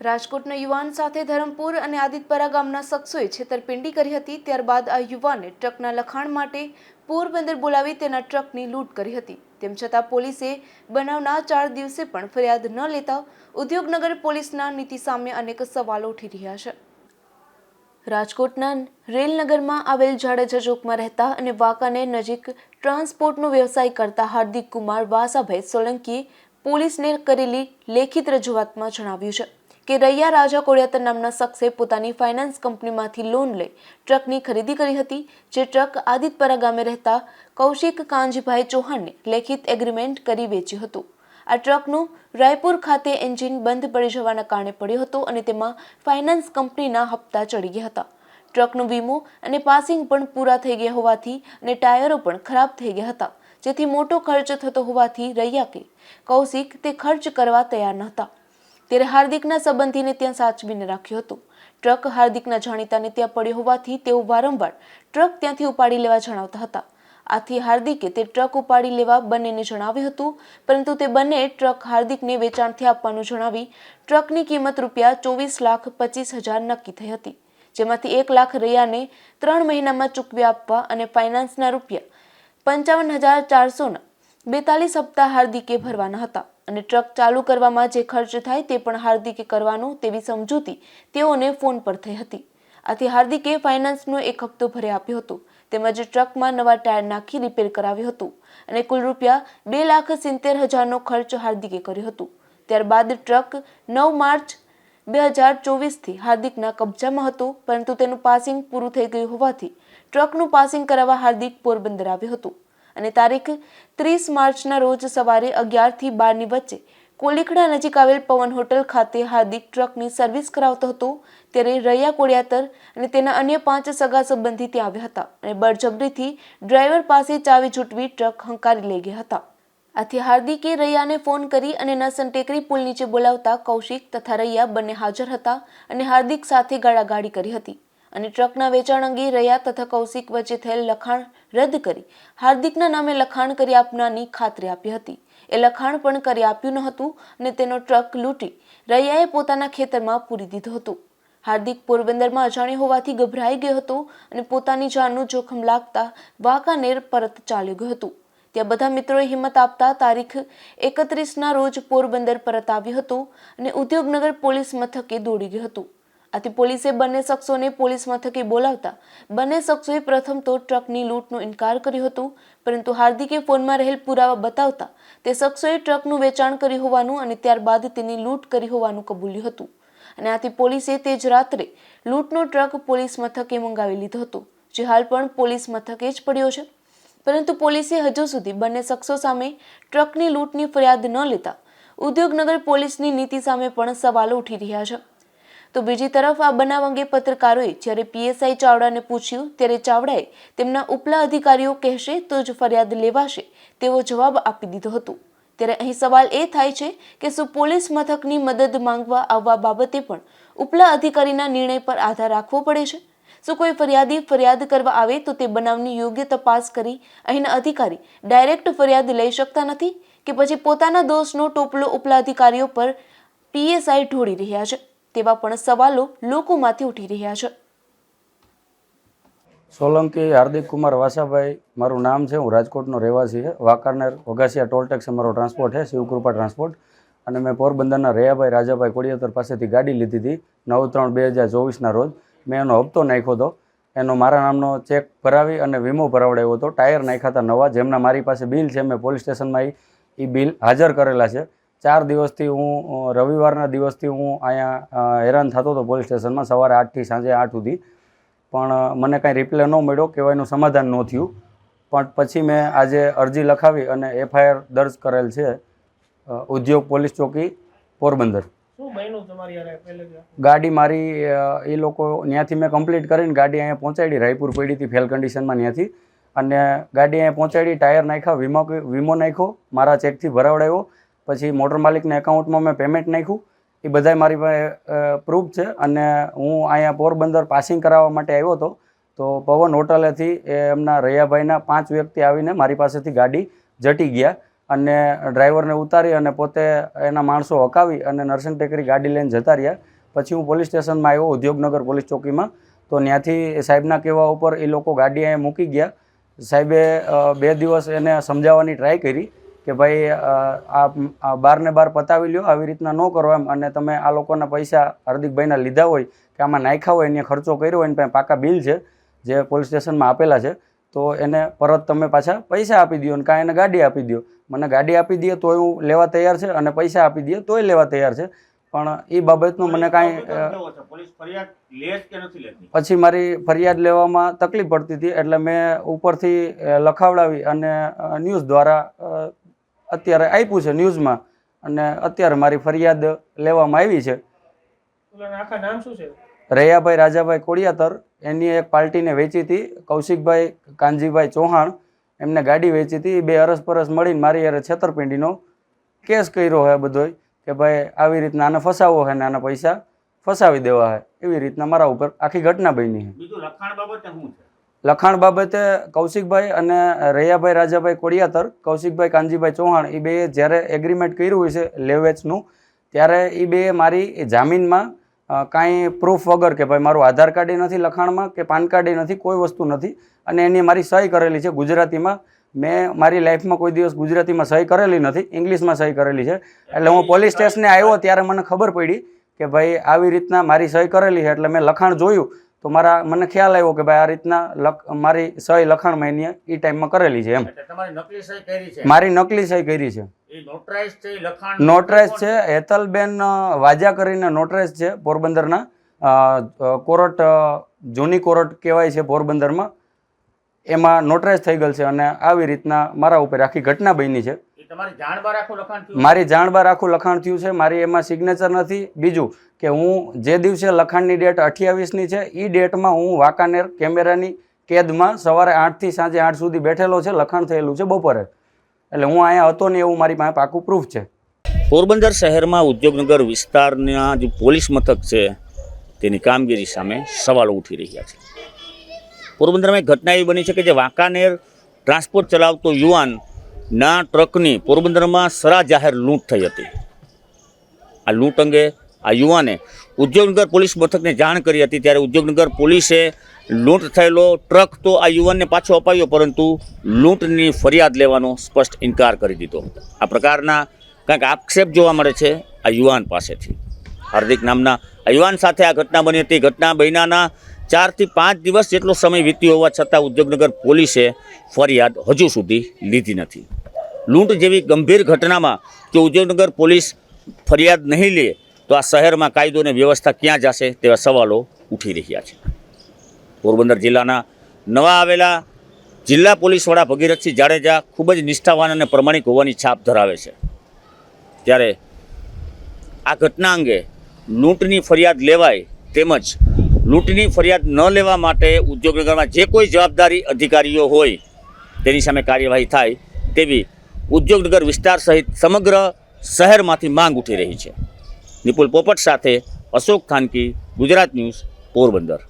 રાજકોટના યુવાન સાથે ધરમપુર અને આદિતપરા ગામના શખ્સોએ છેતરપિંડી કરી હતી. ત્યારબાદ આ યુવાને ટ્રકના લખાણ માટે પોરબંદર બોલાવી તેના ટ્રકની લૂંટ કરી હતી. તેમ છતાં પોલીસે બનાવના ચાર દિવસે પણ ફરિયાદ ન લેતા ઉદ્યોગનગર પોલીસના નીતિ સામે અનેક સવાલો ઉઠી રહ્યા છે. રાજકોટના રેલનગરમાં આવેલ જાડેજા ચોકમાં રહેતા અને વાંકાને નજીક ટ્રાન્સપોર્ટનો વ્યવસાય કરતા હાર્દિક કુમાર વાસાભાઈ સોલંકીએ પોલીસને કરેલી લેખિત રજૂઆતમાં જણાવ્યું છે. કે રૈયા રાજા કોડિયાતર નામના શખ્સે પોતાની ફાઇનાન્સ કંપનીમાંથી લોન લઈ ટ્રકની ખરીદી કરી હતી, જે ટ્રક આદિતપરા ગામે રહેતા કૌશિક કાંજીભાઈ ચૌહાણને લેખિત એગ્રીમેન્ટ કરી વેચ્યું હતું. આ ટ્રકનું રાયપુર ખાતે એન્જિન બંધ પડી જવાના કારણે પડ્યો હતો અને તેમાં ફાઇનાન્સ કંપનીના હપ્તા ચડી ગયા હતા. ટ્રકનો વીમો અને પાસિંગ પણ પૂરા થઈ ગયા હોવાથી અને ટાયરો પણ ખરાબ થઈ ગયા હતા, જેથી મોટો ખર્ચ થતો હોવાથી રૈયા કે કૌશિક તે ખર્ચ કરવા તૈયાર ન હતા ત્યારે હાર્દિકના સંબંધીને ત્યાં સાચવીને રાખ્યો હતો. ટ્રક હાર્દિકના જાણીતાને ત્યાં પડ્યો હોવાથી તેઓ વારંવાર ટ્રક ત્યાંથી ઉપાડી લેવા જણાવતા હતા. આથી હાર્દિકે તે ટ્રક ઉપાડી લેવા બંનેને જણાવ્યું હતું, પરંતુ તે બંને ટ્રક હાર્દિકને વેચાણથી આપવાનું જણાવી ટ્રકની કિંમત રૂપિયા ચોવીસ લાખ પચીસ હજાર નક્કી થઈ હતી, જેમાંથી એક લાખ રૈયાને ત્રણ મહિનામાં ચૂકવી આપવા અને ફાઇનાન્સના રૂપિયા પંચાવન હજાર ચારસોના બેતાલીસ હપ્તા હાર્દિકે ભરવાના હતા. અને ટ્રક ચાલુ કરવામાં જે ખર્ચ થાય તે પણ હાર્દિકે કરવાનો તેવી સમજૂતી તેઓને ફોન પર થઈ હતી. આથી હાર્દિકે ફાઇનાન્સનો એક હપ્તો ભરે આપ્યો હતો. તેમજ ટ્રકમાં નવા ટાયર નાખી રિપેર કરાવ્યું હતું અને કુલ રૂપિયા બે લાખ સિત્તેર હજારનો ખર્ચ હાર્દિકે કર્યો હતો. ત્યારબાદ ટ્રક નવ માર્ચ બે હજાર ચોવીસથી હાર્દિકના કબજામાં હતું, પરંતુ તેનું પાસિંગ પૂરું થઈ ગયું હોવાથી ટ્રકનું પાસિંગ કરાવવા હાર્દિક પોરબંદર આવ્યું હતું. અને તારીખ ત્રીસ માર્ચના રોજ સવારે અગિયારથી બારની વચ્ચે કોલીખડા નજીક આવેલ પવન હોટલ ખાતે હાર્દિક ટ્રકની સર્વિસ કરાવતો હતો. ત્યારે રૈયા કોડિયાતર અને તેના અન્ય પાંચ સગા સંબંધી ત્યાં આવ્યા હતા અને બળજબરીથી ડ્રાઈવર પાસે ચાવી છૂટવી ટ્રક હંકારી લઈ ગયા હતા. આથી હાર્દિકે રૈયાને ફોન કરી અને નસન ટેકરી પુલ નીચે બોલાવતા કૌશિક તથા રૈયા બંને હાજર હતા અને હાર્દિક સાથે ગાળાગાળી કરી હતી. અને ટ્રકના વેચાણ અંગે રૈયા તથા કૌશિક વચ્ચે થયેલ લખાણ રદ કરી હાર્દિકના નામે લખાણ કરી આપનારની ખાતરી આપી હતી. એ લખાણ પણ કરી આપ્યું ન હતું અને તેનો ટ્રક લૂંટી રૈયાએ પોતાના ખેતરમાં પૂરી દીધો હતો. હાર્દિક પોરબંદરમાં અજાણ્યો હોવાથી ગભરાઈ ગયો હતો અને પોતાની જાનનું જોખમ લાગતા વાંકાનેર પરત ચાલ્યું ગયો હતું. ત્યાં બધા મિત્રોએ હિંમત આપતા તારીખ એકત્રીસના રોજ પોરબંદર પરત આવ્યું હતું અને ઉદ્યોગનગર પોલીસ મથકે દોડી ગયું હતું. આથી પોલીસે બંને શખ્સોને પોલીસ મથકે બોલાવતા બંને શખ્સોએ પ્રથમ તો ટ્રકની લૂંટનો ઇનકાર કર્યો હતો, પરંતુ હાર્દિકે ફોનમાં રહેલ પુરાવા બતાવતા તે શખ્સોએ ટ્રકનું વેચાણ કર્યું હોવાનું અને ત્યારબાદ તેની લૂંટ કરી હોવાનું કબૂલ્યું હતું. અને આથી પોલીસે તે જ રાત્રે લૂંટનો ટ્રક પોલીસ મથકે મંગાવી લીધો હતો, જે હાલ પણ પોલીસ મથકે જ પડ્યો છે. પરંતુ પોલીસે હજુ સુધી બંને શખ્સો સામે ટ્રકની લૂંટની ફરિયાદ ન લેતા ઉદ્યોગનગર પોલીસની નીતિ સામે પણ સવાલો ઉઠી રહ્યા છે. તો બીજી તરફ આ બનાવ અંગે પત્રકારોએ જ્યારે પીએસઆઈ ચાવડાને પૂછ્યું, ત્યારે ચાવડાએ તેમના ઉપલા અધિકારીઓ કહેશે તો જ ફરિયાદ લેવાશે તેવો જવાબ આપી દીધો હતો. ત્યારે અહીં સવાલ એ થાય છે કે શું પોલીસ મથકની મદદ માંગવા આવવા બાબતે પણ ઉપલા અધિકારીના નિર્ણય પર આધાર રાખવો પડે છે? શું કોઈ ફરિયાદી ફરિયાદ કરવા આવે તો તે બનાવની યોગ્ય તપાસ કરી અહીંના અધિકારી ડાયરેક્ટ ફરિયાદ લઈ શકતા નથી કે પછી પોતાના દોષનો ટોપલો ઉપલા અધિકારીઓ પર પીએસઆઈ ઢોળી રહ્યા છે? તેવા પણ સવાલો લોકોમાંથી ઉઠી રહ્યા છે. સોલંકી હાર્દિક કુમાર વાસાભાઈ, મારું નામ છે, હું રાજકોટનો રહેવાસી છે. વાંકાનેર વઘાસિયા ટોલ ટેક્સ અમારો ટ્રાન્સપોર્ટ છે, શિવકૃપા ટ્રાન્સપોર્ટ. અને મેં પોરબંદરના રૈયાભાઈ રાજાભાઈ કોડિયાતર પાસેથી ગાડી લીધી હતી નવ ત્રણ બે હજાર ચોવીસના રોજ. મેં એનો હપ્તો નાખ્યો હતો. એનો મારા નામનો ચેક ભરાવી અને વીમો ભરાવડાવ્યો હતો. ટાયર નાખ્યા હતા નવા, જેમના મારી પાસે બિલ છે, મેં પોલીસ સ્ટેશનમાં એ બિલ હાજર કરેલા છે. ચાર દિવસથી હું રવિવારના દિવસથી હું અહીંયા હેરાન થતો હતો પોલીસ સ્ટેશનમાં સવારે આઠથી સાંજે આઠ સુધી. પણ મને કાંઈ રિપ્લે ન મળ્યો કહેવાયનું સમાધાન ન થયું. પણ પછી મેં આજે અરજી લખાવી અને એફઆઈઆર દર્જ કરેલ છે ઉદ્યોગ પોલીસ ચોકી પોરબંદર. ગાડી મારી એ લોકો ત્યાંથી મેં કમ્પ્લીટ કરીને ગાડી અહીંયા પહોંચાડી. રાયપુર પડી હતી ફેલ કન્ડિશનમાં ત્યાંથી અને ગાડી અહીંયા પહોંચાડી ટાયર નાખ્યા વીમો વીમો નાખ્યો મારા ચેકથી ભરાવડાવ્યો પછી મોટર માલિકના એકાઉન્ટમાં મેં પેમેન્ટ નાખ્યું. એ બધાય મારી પાસે પ્રૂફ છે અને હું અહીંયા પોરબંદર પાસિંગ કરાવવા માટે આવ્યો હતો. તો પવન હોટલેથી એમના રૈયાભાઈના પાંચ વ્યક્તિ આવીને મારી પાસેથી ગાડી જટી ગયા અને ડ્રાઈવરને ઉતારી અને પોતે એના માણસો હકાવી અને નરસિંહ ટેકરી ગાડી લઈને જતા રહ્યા. પછી હું પોલીસ સ્ટેશનમાં આવ્યો, ઉદ્યોગનગર પોલીસ ચોકીમાં. તો ત્યાંથી સાહેબના કહેવા ઉપર એ લોકો ગાડી અહીંયા મૂકી ગયા. સાહેબે બે દિવસ એને સમજાવવાની ટ્રાય કરી. કે ભાઈ આ બારને બાર પતાવી લ્યો આવી રીતના ન કરો એમ. અને તમે આ લોકોના પૈસા હાર્દિકભાઈના લીધા હોય કે આમાં નાખ્યા હોય એને ખર્ચો કર્યો હોય એની પાકા બિલ છે જે પોલીસ સ્ટેશનમાં આપેલા છે તો એને પરત તમે પાછા પૈસા આપી દો અને કાંઈ એને ગાડી આપી દો મને ગાડી આપી દઈએ તોય હું લેવા તૈયાર છે અને પૈસા આપી દઈએ તોય લેવા તૈયાર છે. પણ એ બાબતનું મને કાંઈ કે પછી મારી ફરિયાદ લેવામાં તકલીફ પડતી હતી એટલે મેં ઉપરથી લખાવડાવી અને ન્યૂઝ દ્વારા અત્યારે આપ્યું છે ન્યૂઝમાં અને અત્યારે મારી ફરિયાદ લેવામાં આવી છે. ઓલાના આખા શું છે? રૈયાભાઈ રાજાભાઈ કોડિયાતર એની એક પાર્ટીને વેચી હતી કૌશિકભાઈ કાનજીભાઈ ચૌહાણ એમને ગાડી વેચી હતી બે બે અરસપરસ મળીને મારી યારે છેતરપિંડીનો કેસ કર્યો હોય બધોય કે ભાઈ આવી રીતના આને ફસાવો છે ને આના પૈસા ફસાવી દેવા હે એવી રીતના મારા ઉપર આખી ઘટના બની છે બીજું લખાણ બાબતે શું છે? લખાણ બાબતે કૌશિકભાઈ અને રૈયાભાઈ રાજાભાઈ કોડિયાતર, કૌશિકભાઈ કાનજીભાઈ ચૌહાણ એ બે જ્યારે એગ્રીમેન્ટ કર્યું હોય છે લેવેચનું, ત્યારે એ બે મારી જામીનમાં કાંઈ પ્રૂફ વગર કે ભાઈ મારું આધાર કાર્ડ નથી લખાણમાં કે પાન કાર્ડ નથી, કોઈ વસ્તુ નથી, અને એની મારી સહી કરેલી છે ગુજરાતીમાં. મેં મારી લાઈફમાં કોઈ દિવસ ગુજરાતીમાં સહી કરેલી નથી, ઇંગ્લિશમાં સહી કરેલી છે. એટલે હું પોલીસ સ્ટેશને આવ્યો ત્યારે મને ખબર પડી કે ભાઈ આવી રીતના મારી સહી કરેલી છે, એટલે મેં લખાણ જોયું તો મારા મને ખ્યાલ આવ્યો કે ભાઈ આ રીતના લખ મારી સહી લખાણ મહિને એ ટાઈમમાં કરેલી છે એમ. નકલી સહી કરી છે. મારી નકલી સહી કરી છે. નોટરાઇઝ છે હેતલબેન વાજા કરીને નોટરાઇઝ છે પોરબંદરના. કોરટ જૂની કોરટ કહેવાય છે પોરબંદરમાં. એમાં નોટરાઇઝ થઈ ગયેલ છે અને આવી રીતના મારા ઉપર આખી ઘટના બની છે. મારી જાણબાર આખું લખાણ થયું છે મારી એમાં સિગ્નેચર નથી. બીજું કે હું જે દિવસે લખાણની ડેટ અઠ્યાવીસની છે એ ડેટમાં હું વાંકાનેર કેમેરાની કેદમાં સવારે આઠથી સાંજે આઠ સુધી બેઠેલો છે લખાણ થયેલું છે બપોરે. એટલે હું અહીંયા હતો ને એવું મારી પાસે પાકું પ્રૂફ છે. પોરબંદર શહેરમાં ઉદ્યોગનગર વિસ્તારના જે પોલીસ મથક છે તેની કામગીરી સામે સવાલો ઉઠી રહ્યા છે. પોરબંદરમાં એક ઘટના એવી બની છે કે જે વાંકાનેર ટ્રાન્સપોર્ટ ચલાવતો યુવાનના ટ્રકની પોરબંદરમાં સરા જાહેર લૂંટ થઈ હતી. આ લૂંટ અંગે આ યુવાને ઉદ્યોગનગર પોલીસ મથકને જાણ કરી હતી ત્યારે ઉદ્યોગનગર પોલીસે લૂંટ થયેલો ટ્રક તો આ યુવાનને પાછો અપાયો, પરંતુ લૂંટની ફરિયાદ લેવાનો સ્પષ્ટ ઇનકાર કરી દીધો. આ પ્રકારના કંઈક આક્ષેપ જોવા મળે છે આ યુવાન પાસેથી. હાર્દિક નામના આ યુવાન સાથે આ ઘટના બની હતી. ઘટના બન્યાના ચારથી પાંચ દિવસ જેટલો સમય વીત્યો હોવા છતાં ઉદ્યોગનગર પોલીસે ફરિયાદ હજુ સુધી લીધી નથી. લૂંટ જેવી ગંભીર ઘટનામાં કે ઉદ્યોગનગર પોલીસ ફરિયાદ નહીં લે તો આ શહેરમાં કાયદો અને વ્યવસ્થા ક્યાં જશે તેવા સવાલો ઉઠી રહ્યા છે. પોરબંદર જિલ્લાના નવા આવેલા જિલ્લા પોલીસ વડા ભગીરથસિંહ જાડેજા ખૂબ જ નિષ્ઠાવાન અને પ્રમાણિક હોવાની છાપ ધરાવે છે. ત્યારે આ ઘટના અંગે લૂંટની ફરિયાદ લેવાય તેમજ લૂંટની ફરિયાદ ન લેવા માટે ઉદ્યોગનગરમાં જે કોઈ જવાબદારી અધિકારીઓ હોય તેની સામે કાર્યવાહી થાય તેવી ઉદ્યોગનગર વિસ્તાર સહિત સમગ્ર શહેરમાંથી માંગ ઉઠી રહી છે. નિપુલ પોપટ સાથે અશોક ખાનકી, ગુજરાત ન્યૂઝ પોરબંદર.